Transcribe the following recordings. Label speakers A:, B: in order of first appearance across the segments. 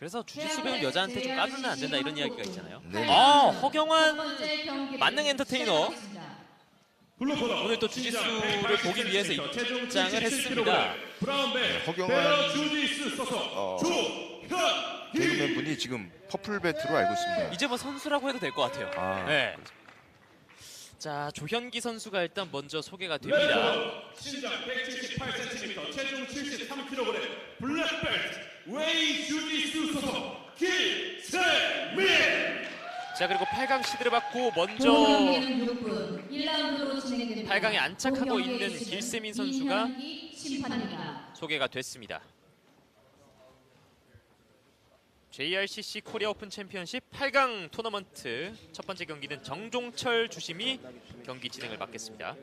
A: 그래서 주짓수 배운 여자한테 좀 까불면 안 된다 이런 이야기가 있잖아요.
B: 네.
A: 아 허경환 만능 엔터테이너
C: 오늘
A: 또 주짓수를 보기 위해서 입장을 했습니다.
C: 브라운벨
B: 허경환-
C: 어,
B: 개그맨 분이 지금 퍼플 배트로 알고 있습니다.
A: 이제 뭐 선수라고 해도 될 것 같아요.
B: 아,
A: 네. 자 조현기 선수가 일단 먼저 소개가 됩니다.
C: 신장 178cm 체중 73kg 블랙벨트 웨이 주짓수 소속 길세민
A: 자 그리고 8강 시드를 받고 먼저
D: 경기는 그룹은 1라운드로 진행됩니다.
A: 8강에 안착하고 있는 길세민 선수가. 소개가 됐습니다. JRCC 코리아 오픈 챔피언십 8강 토너먼트 첫 번째 경기는 정종철 주심이 경기 진행을 맡겠습니다.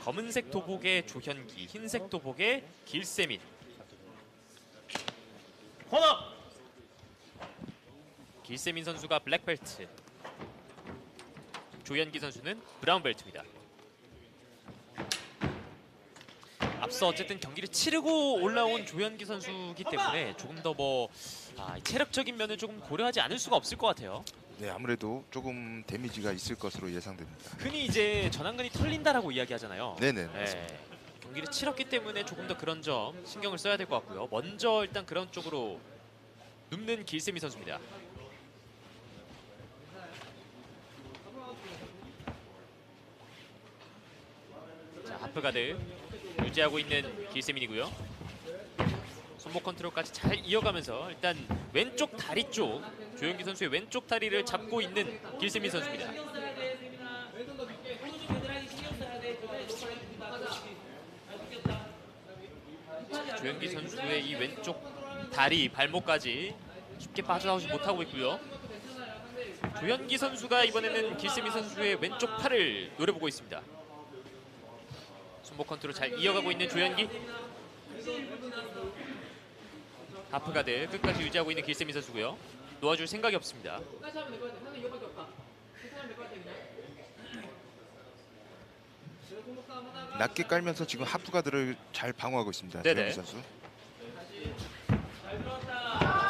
A: 검은색 도복의 조현기, 흰색 도복의 길세민. 코너. 길세민 선수가 블랙벨트, 조현기 선수는 브라운 벨트입니다. 앞서 어쨌든 경기를 치르고 올라온 조현기 선수이기 때문에 조금 더뭐 아, 체력적인 면을 조금 고려하지 않을 수가 없을 것 같아요.
B: 네, 아무래도 조금 데미지가 있을 것으로 예상됩니다.
A: 흔히 이제 전완근이 털린다라고 이야기하잖아요.
B: 네네.
A: 네, 경기를 치렀기 때문에 조금 더 그런 점 신경을 써야 될 것 같고요. 먼저 일단 그런 쪽으로 눕는 길세미 선수입니다. 자, 하프가드 유지하고 있는 길세민이고요. 손목 컨트롤까지 잘 이어가면서 일단 왼쪽 다리 쪽 조영기 선수의 왼쪽 다리를 잡고 있는 길세민 선수입니다. 조현기 선수의 이 왼쪽 다리 발목까지 쉽게 빠져나오지 못하고 있고요. 조현기 선수가 이번에는 길세미 선수의 왼쪽 팔을 노려보고 있습니다. 손목 컨트롤 잘 이어가고 있는 조현기. 하프가드 끝까지 유지하고 있는 길세미 선수고요. 놓아줄 생각이 없습니다.
B: 낮게 깔면서 지금 하프가드를 잘 방어하고 있습니다.
A: 네네.
B: 조현기 선수.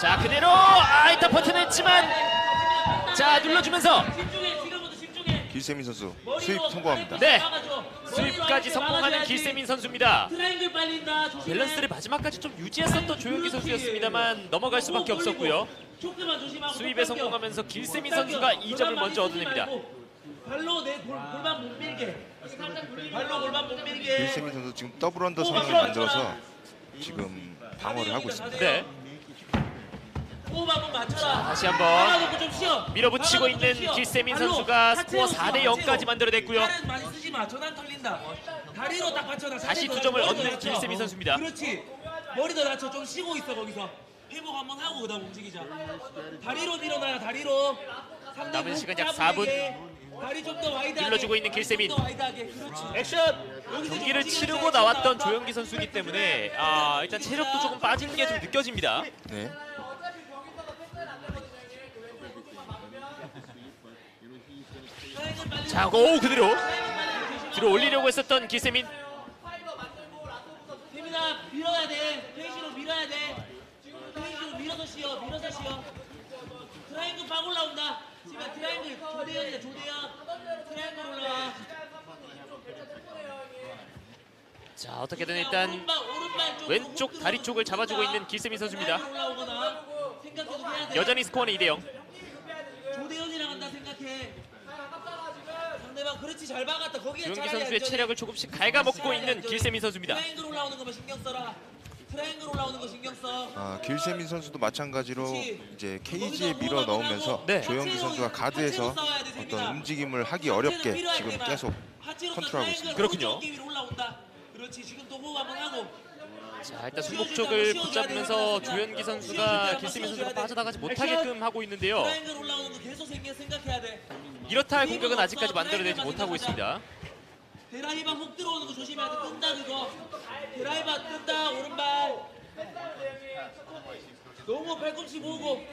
A: 자 그대로 아 일단 버텨냈지만 자 눌러주면서
B: 길세민 선수 수입 성공합니다.
A: 네 수입까지 성공하는 길세민 선수입니다.
E: 트라이앵글 빨린다. 조심해.
A: 밸런스를 마지막까지 좀 유지했었던 조현기 선수였습니다만 넘어갈 수밖에 없었고요.
E: 초크만 조심하고
A: 수입에
E: 못 당겨.
A: 성공하면서 길세민
E: 못 당겨.
A: 선수가 이 점을 먼저
E: 쓰지
A: 얻어냅니다.
E: 말고. 발로 내 골, 골반 못 밀게. 발로 골반 못 밀게.
B: 길세민 선수 지금 더블 언더 상황을 만들어서 지금 방어를 하고 있습니다.
A: 네
E: 호흡 한번 맞춰라.
A: 다시 한번
E: 좀 쉬어.
A: 밀어붙이고 있는
E: 좀 쉬어.
A: 길세민 선수가 스코어 4대
E: 쉬어,
A: 0까지
E: 하체로.
A: 만들어냈고요.
E: 팔은 많이 쓰지 마. 전환 털린다. 다리로 딱 받쳐라.
A: 다시 두 점을 얻는. 길세민 선수입니다.
E: 그렇지. 머리도 낮춰. 좀 쉬고 있어 거기서. 회복 한번 하고 그다음 움직이자. 다리로 밀어놔요. 다리로.
A: 남은
E: 목
A: 시간 약
E: 잡으게. 다리 좀 더 와이드하게.
A: 눌러주고 있는 길세민. 액션! 경기를 치르고 나왔던 조현기 선수이기 때문에 아 일단 체력도 조금 빠지는 게좀 느껴집니다.
B: 네.
A: 자, 오 그대로 들어 올리려고 했었던 길세민.
E: 태민아 밀어야 돼. 페이시로 밀어야 돼. 페이시로 밀어서 쉬어. 밀어서 쉬어. 트라이앵글 막 올라온다. 지금 트라이앵글 조대현이다. 조대현. 트라이앵글 올라와.
A: 자 어떻게든 일단 왼쪽
E: 훅
A: 다리 쪽을 잡아주고 있는 길세민 선수입니다. 여전히 스코어는 2대 0.
E: 조대현이랑 한다 생각해. 잘 박았다. 거기에 차라리
A: 선수의
E: 안전해.
A: 체력을 조금씩 갉아먹고 있는 길세민 선수입니다.
E: 트라이앵글 올라오는 거만 신경 써라. 트라이앵글 올라오는 거 신경 써.
B: 아, 길세민 선수도 마찬가지로
E: 그렇지.
B: 이제 케이지에 밀어 넣으면서
A: 네.
B: 조현기 선수가 가드에서 어떤 움직임을 하기 어렵게 지금 계속 컨트롤하고 있습니다.
A: 그렇군요.
E: 위로 올라온다. 그렇지. 지금 또 호흡 한번 하고.
A: 자 일단 손목 쪽을 붙잡으면서 조현기 선수가 길세민 선수가 빠져나가지 못하게끔 하고 있는데요.
E: 트라이앵글 올라오는 거 계속 생겨 생각해야 돼.
A: 이렇다 할 공격은 아직까지 만들어내지 못하고 있습니다.
E: 드라이버 훅 들어오는 거 조심해야 돼. 뜬다 그거. 드라이버 뜬다 오른발. 너무 발꿈치 모으고.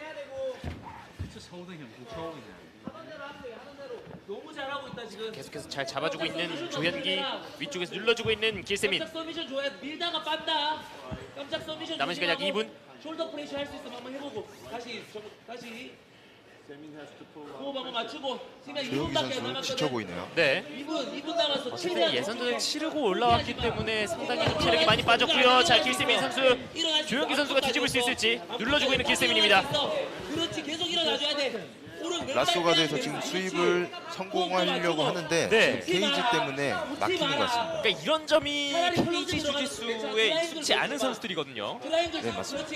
E: 너무 잘하고 있다 지금.
A: 계속해서 잘 잡아주고 있는 조현기 위쪽에서 눌러주고 있는 길세민
E: 깜짝 서미션 줘야 돼. 밀다가 빤다. 깜짝 서미션
A: 남은 시간 약
E: 조심하고.
A: 2분
E: 숄더 프레셔 할수 있으면 한번 해보고 다시 저, 다시 호흡 한번 맞추고 지금
B: 조영기
E: 2분밖에 안
B: 선수
E: 남았거든
B: 지쳐 보이네요.
A: 네.
E: 2분 2분 남았어
A: 어쨌든
E: 최대한
A: 예선전을 치르고 올라왔기 때문에 상당히 좀 체력이 많이 빠졌고요. 자, 길세민 선수 조영기 선수가 뒤집을 수 있을지 눌러주고 있는 길세민입니다.
E: 그렇지 계속 일어나줘야 돼
B: 라쏘가드에서
E: 빼야
B: 지금
E: 돼.
B: 수입을 성공하려고 하는데
A: 네.
B: 지금 게이지 때문에 막히는 것 같습니다.
A: 그러니까 이런 점이 페이지 주짓수에 익숙치 않은 선수들이거든요.
B: 네, 맞습니다.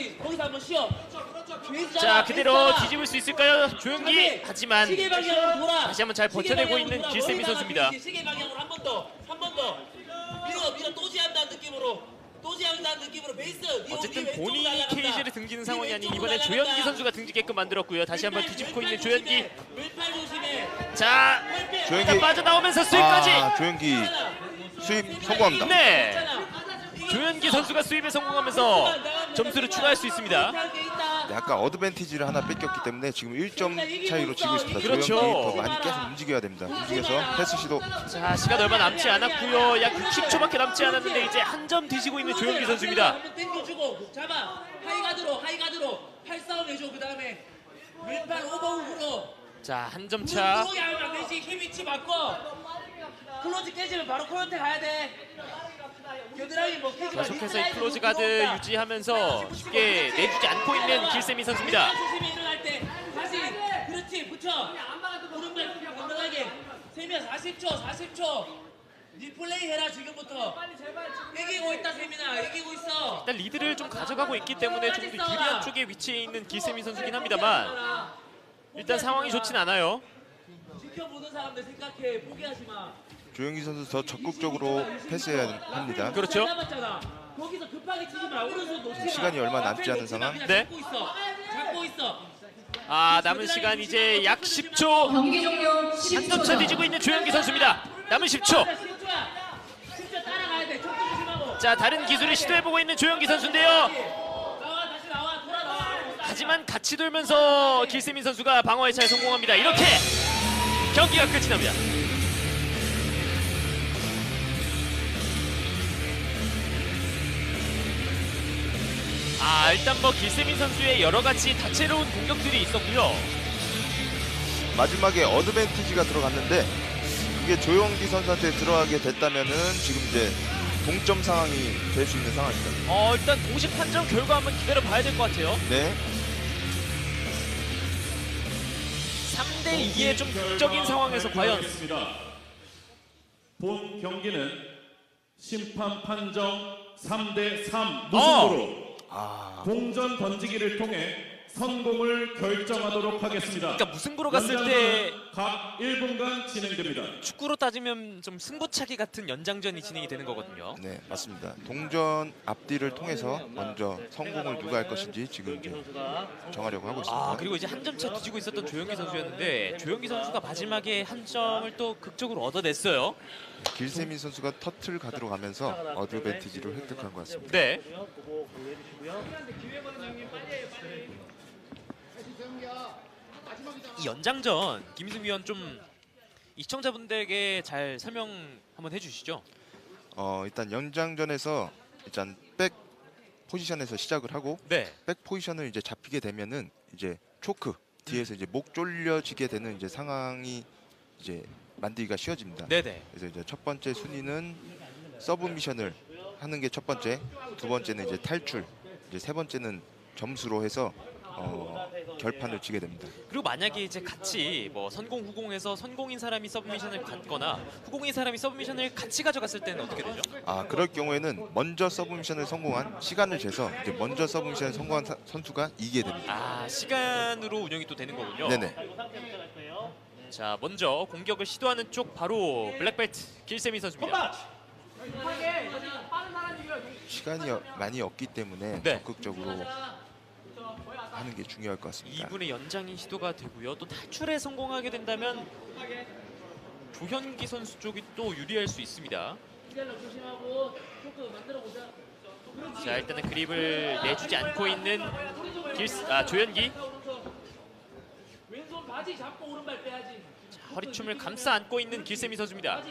A: 자, 그대로 뒤집을 수 있을까요? 조영기. 하지만 다시 한번 잘 버텨내고 있는. 길세미 선수입니다.
E: 시계 방향으로 한 번 더 한 번 더 밀어 밀어 또지한다는 느낌으로 또지한다는 느낌으로 베이스 네
A: 어쨌든 본인이. 케이지를 등지는
E: 네
A: 상황이 아닌
E: 날아간다.
A: 조현기 선수가 등지게끔 만들었고요. 다시 한번 뒤집고 있는 조현기.
E: 조심해. 왼팔 조심해
A: 자,
B: 조현기.
A: 빠져나오면서 스윗까지.
B: 아, 조영기 수입 성공합니다.
A: 네. 조현기 선수가 수입에 성공하면서 점수를 추가할 수 있습니다.
E: 게 있다.
B: 네, 어드밴티지를 하나 뺏겼기 때문에 지금 1점 차이로 지고 있습니다.
A: 그렇죠.
B: 조영기 더 많이 계속 움직여야 됩니다. 움직여서 패스 시도
A: 자, 시간 얼마 남지 않았고요. 약 60초밖에 남지 않았는데 이제 한 점 뒤지고 있는 조현기 선수입니다.
E: 한번 당겨주고 잡아 하이가드로 하이가드로 팔싸움 해줘 그 다음에 왼팔 오버훅으로
A: 자, 한 점 차.
E: 무릎 하면 안 되지 힘 위치 바꿔 클로즈 깨지면 바로 코너한테 가야 돼. 겨드랑이
A: 계속해서 이 클로즈 가드 유지하면서 쉽게 내주지 않고 있는 길세미 선수입니다.
E: 조심히 일어날 때 다시 그렇지 붙여. 오른발 건강하게. 세미야 40초 40초. 리플레이 해라 지금부터. 이기고 있다 세민아 이기고 있어.
A: 일단 리드를 좀 가져가고 있기 때문에 좀 더 유리한 쪽에 위치해 있는 길세미 선수긴 합니다만 일단 상황이 좋진 않아요.
E: 지켜보는 사람들 생각해. 포기하지 마
B: 조영기 선수 더 적극적으로 패스해야 합니다.
A: 그렇죠.
B: 시간이 얼마 남지 않은. 상황.
A: 네. 아, 남은 시간 이제 약 10초.
D: 경기 종료
A: 한점차
D: 10초
A: 뒤지고 있는 조현기 선수입니다. 남은 10초.
E: 10초야. 10초 따라가야 돼. 척도 조심하고.
A: 자, 다른 기술을 시도해보고 있는 조현기 선수인데요. 하지만 같이 돌면서 길세민 선수가 방어에 잘 성공합니다. 이렇게 경기가 끝이 납니다. 아 일단 뭐 길세민 선수의 여러 가지 다채로운 공격들이 있었고요.
B: 마지막에 어드밴티지가 들어갔는데 이게 조영기 선수한테 들어가게 됐다면은 지금 이제 동점 상황이 될 수 있는 상황입니다.
A: 어 일단 공식 판정 결과 한번 기다려 봐야 될 것 같아요.
B: 네.
A: 3대 2의 좀 극적인 상황에서 과연.
C: 본 경기는 심판 판정 3대 3 무승부로
B: 아,
C: 동전 던지기를 통해 선공을 결정하도록 하겠습니다.
A: 그러니까 무승부로 갔을 때
C: 각 1분간 진행됩니다.
A: 축구로 따지면 좀 승부차기 같은 연장전이 진행이 되는 거거든요.
B: 네, 맞습니다. 동전 앞뒤를 통해서 먼저 성공을 누가 할 것인지 지금 이제 정하려고 하고 있습니다.
A: 아 그리고 이제 한 점 차 뒤지고 있었던 조영기 선수였는데 조영기 선수가 마지막에 한 점을 또 극적으로 얻어냈어요.
B: 길세민 선수가 터틀 가드로 가면서 어드밴티지를 획득한 것 같습니다.
A: 네. 이 연장전 김승 위원 좀 이 시청자분들에게 잘 설명 한번 해주시죠.
B: 어, 일단 연장전에서 일단 백 포지션에서 시작을 하고
A: 네.
B: 백 포지션을 이제 잡히게 되면은 이제 초크 뒤에서 이제 목 졸려지게 되는 이제 상황이 이제 만들기가 쉬워집니다.
A: 네네.
B: 그래서 이제 첫 번째 순위는 서브 미션을 하는 게 첫 번째, 두 번째는 이제 탈출, 이제 세 번째는 점수로 해서 어, 결판을 지게 됩니다.
A: 그리고 만약에 이제 같이 뭐 선공 후공해서 선공인 사람이 서브미션을 갖거나 후공인 사람이 서브미션을 같이 가져갔을 때는 어떻게 되죠?
B: 아 그럴 경우에는 먼저 서브 미션을 성공한 시간을 재서 이제 먼저 서브 미션을 성공한 사- 선수가 이기게 됩니다.
A: 아 시간으로 운영이 또 되는 거군요.
B: 네네.
A: 자 먼저 공격을 시도하는 쪽 바로 블랙벨트 길세미 선수입니다.
B: 시간이 어- 많이 없기 때문에
A: 네.
B: 적극적으로 하는 게 중요할 것 같습니다.
A: 2분의 연장이 시도가 되고요. 또 탈출에 성공하게 된다면 조현기 선수 쪽이 또 유리할 수 있습니다.
E: 자
A: 일단은 그립을 내주지 않고 있는 길, 아 조현기
E: 왼손 바지 잡고 오른발 빼야지.
A: 허리춤을 감싸 안고 있는 길세미 선수입니다.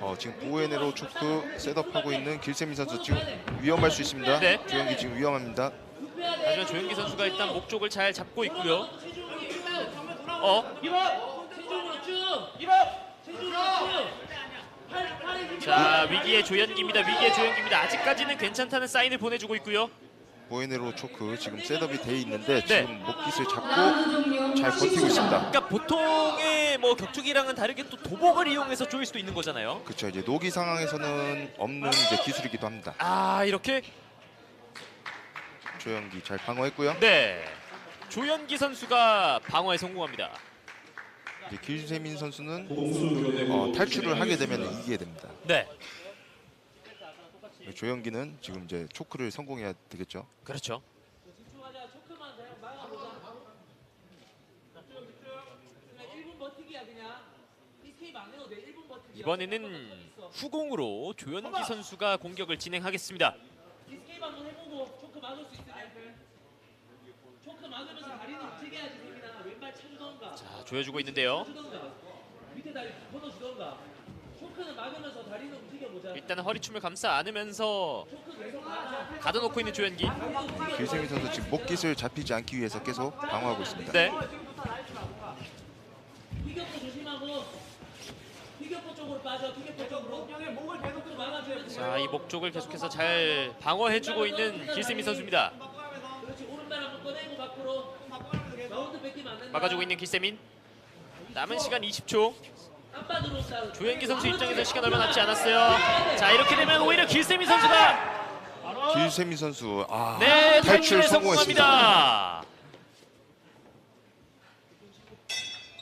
B: 어, 지금 보에네로 초크 셋업하고 있는 길세민 선수 지금 위험할 수 있습니다.
A: 네.
B: 조영기 지금 위험합니다.
A: 하지만 조현기 선수가 일단 목쪽을 잘 잡고 있고요. 어? 자 위기의 조현기입니다. 위기의 조현기입니다. 아직까지는 괜찮다는 사인을 보내주고 있고요.
B: 보헤네로 초크 지금 셋업이 돼 있는데
A: 네.
B: 지금 목깃을 잡고. 잘 버티고
D: 10초.
B: 있습니다.
A: 그러니까 보통의 뭐 격투기랑은 다르게 또 도복을 이용해서 조일 수도 있는 거잖아요.
B: 그렇죠. 이제 노기 상황에서는 없는 이제 기술이기도 합니다.
A: 아 이렇게
B: 조영기 잘 방어했고요.
A: 네 조현기 선수가 방어에 성공합니다.
B: 이제 길세민 선수는 어, 탈출을 하게 되면 이기게 됩니다.
A: 네
B: 조영기는 지금 이제 초크를 성공해야 되겠죠.
A: 그렇죠.
E: 집중하자. 초크만 그냥 막아보자. 그냥 1분 버티기야 그냥. 이스케이프 안 해도 돼. 1분 버티기.
A: 이번에는 후공으로 조현기 선수가 공격을 진행하겠습니다.
E: 이스케이프 한번 해보고 초크 막을 수 있으냐. 초크 막으면서 다리는 움직여야지 세민아. 왼발 차주던가.
A: 자 조여주고 있는데요.
E: 밑에 다리 걷어주던가. 초크는 막으면서 다리는 움직여보자.
A: 일단 허리춤을 감싸 안으면서. 가둬놓고 있는 조현기.
B: 길세민 선수 지금 목깃을 잡히지 않기 위해서 계속 방어하고 있습니다.
A: 네.
E: 피격포 조심하고. 피격포 쪽으로 빠져. 피격포 쪽으로. 목을 계속 막아줘야 돼.
A: 자이 목쪽을 계속해서 잘 방어해주고 있는 길세미 선수입니다.
E: 그렇지 오른발 한번 꺼내고 밖으로 라운드 뺏기면 안 된다
A: 막아주고 있는 길세민. 남은 시간 20초.
E: 안바 들어온다
A: 조현기 선수 입장에서 시간 얼마 남지 않았어요. 자 이렇게 되면 오히려 길세미 선수가
B: 길세민 선수 아
A: 네
B: 탈출
A: 탈출에
B: 성공했습니다.
A: 성공합니다.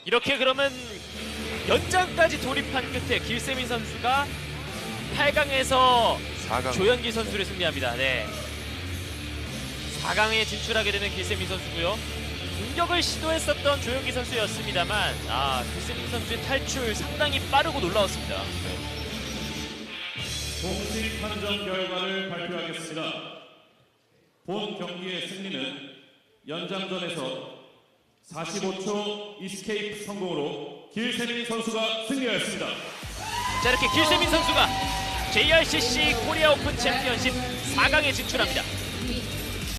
A: 이렇게 그러면 연장까지 돌입한 끝에 길세민 선수가 8강에서
B: 4강
A: 조현기 선수를 승리합니다. 네. 4강에 진출하게 되는 길세민 선수고요. 공격을 시도했었던 조현기 선수였습니다만 아 길세민 선수의 탈출 상당히 빠르고 놀라웠습니다.
C: 공식 판정 결과를 발표하겠습니다. 본 경기의 승리는 연장전에서 45초 이스케이프 성공으로 길세민 선수가 승리하였습니다.
A: 자 이렇게 길세민 선수가 JRCC 코리아 오픈 챔피언십 4강에 진출합니다.